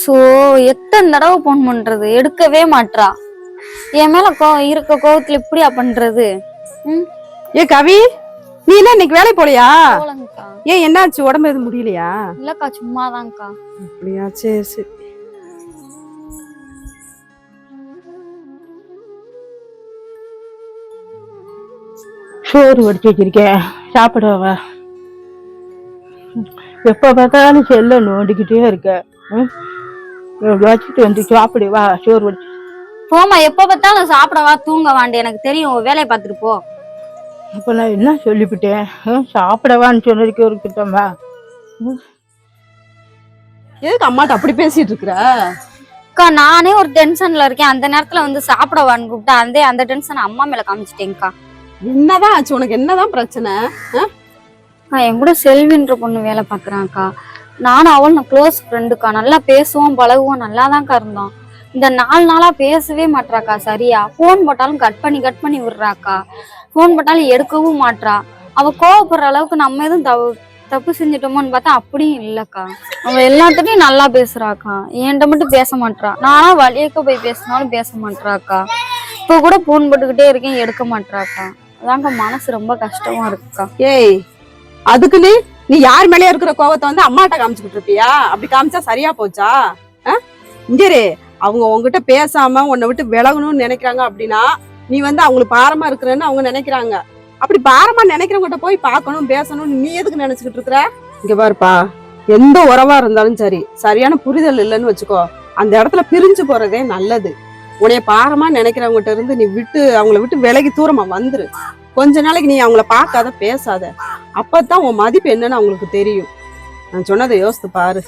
So எத்தனை தடவை phone பண்றது? எடுக்கவே மாட்றா. என் மேல கோ இருக்க கோவத்துல இப்படியா பண்றது? ம்? ஏ கவி நீ என்ன இன்னைக்கு வேலை போலையா? போலங்கக்கா ஏன் என்னாச்சு? உடம்பு எதுவும் முடியலையா? இல்லக்கா சும்மாதான்க்கா. அப்படியா சரி சரி. சோறு வடிச்சு வச்சிருக்கேன் சாப்பிடவா? எப்போ பார்த்தாலும் செல்ல நோண்டிக்கிட்டே இருக்க. ம்? வச்சுட்டு வந்து சாப்பிடு வா சோறு வடிச்சு போமா எப்ப பார்த்தாலும் சாப்பிடவா தூங்க வாண்டு. எனக்கு தெரியும் உன் வேலையை பார்த்துட்டு போ. இப்போ நான் என்ன சொல்லிவிட்டேன்? சாப்பிடவான்னு சொன்னதுக்கு ஒரு கிட்டமா எதுக்கு அம்மாட்ட அப்படி பேசிட்டு இருக்கிற? அக்கா நானே ஒரு டென்ஷன்ல இருக்கேன். அந்த நேரத்துல வந்து சாப்பிடவான்னு கூப்பிட்டா அந்த அந்த டென்ஷன் அம்மா மேல காமிச்சிட்டேங்க்கா என்னதான் ஆச்சு? உனக்கு என்னதான் பிரச்சனை? என் கூட செல்வின்ற பொண்ணு வேலை பார்க்குறான்க்கா. நானும் அவள் நான் க்ளோஸ் ஃப்ரெண்டுக்கா நல்லா பேசுவோம் பழகுவோம். நல்லா இருந்தோம். இந்த நாலு நாளாக பேசவே மாட்டாக்கா சரியா? ஃபோன் போட்டாலும் கட் பண்ணி கட் பண்ணி விடுறாக்கா. ஃபோன் போட்டாலும் எடுக்கவும் மாட்றா. அவள் கோவப்படுற அளவுக்கு நம்ம எதுவும் தப்பு தப்பு செஞ்சிட்டோமோன்னு பார்த்தா அப்படியும் இல்லைக்கா. அவள் எல்லாத்துட்டையும் நல்லா பேசுகிறாக்கா என்கிட்ட மட்டும் பேச மாட்றா. நானா வழியக்க போய் பேசினாலும் பேச மாட்றாக்கா. இப்போ கூட ஃபோன் போட்டுக்கிட்டே இருக்கேன் எடுக்க மாட்றாக்கா. அதான்க்கா மனசு ரொம்ப கஷ்டமாக இருக்குக்கா. ஏய் அதுக்குன்னு நீ யார் மேலயே இருக்கிற கோவத்தை வந்து அம்மாட்ட காமிச்சுக்கிட்டு இருப்பியா? அப்படி காமிச்சா சரியா போச்சா? அஹ்? அவங்க உங்ககிட்ட பேசாம உன்னை விட்டு விலகணும்னு நினைக்கிறாங்க அப்படின்னா நீ வந்து அவங்களுக்கு பாரமா இருக்கிறன்னு அவங்க நினைக்கிறாங்க. அப்படி பாரமா நினைக்கிறவங்கிட்ட போய் பார்க்கணும் பேசணும்னு நீ எதுக்கு நினைச்சுக்கிட்டு இருக்கிற? இங்க பாருப்பா. எந்த உறவா இருந்தாலும் சரி சரியான புரிதல் இல்லைன்னு வச்சுக்கோ. அந்த இடத்துல பிரிஞ்சு போறதே நல்லது. உன்னைய பாரமா நினைக்கிறவங்ககிட்ட இருந்து நீ விட்டு அவங்கள விட்டு விலகி தூரமா வந்துரு. கொஞ்ச நாளைக்கு நீ அவங்கள பார்க்காத பேசாத. அப்பதான் உன் மதிப்பு என்னன்னு அவங்களுக்கு தெரியும். நான் சொன்னதை யோசித்து பாரு.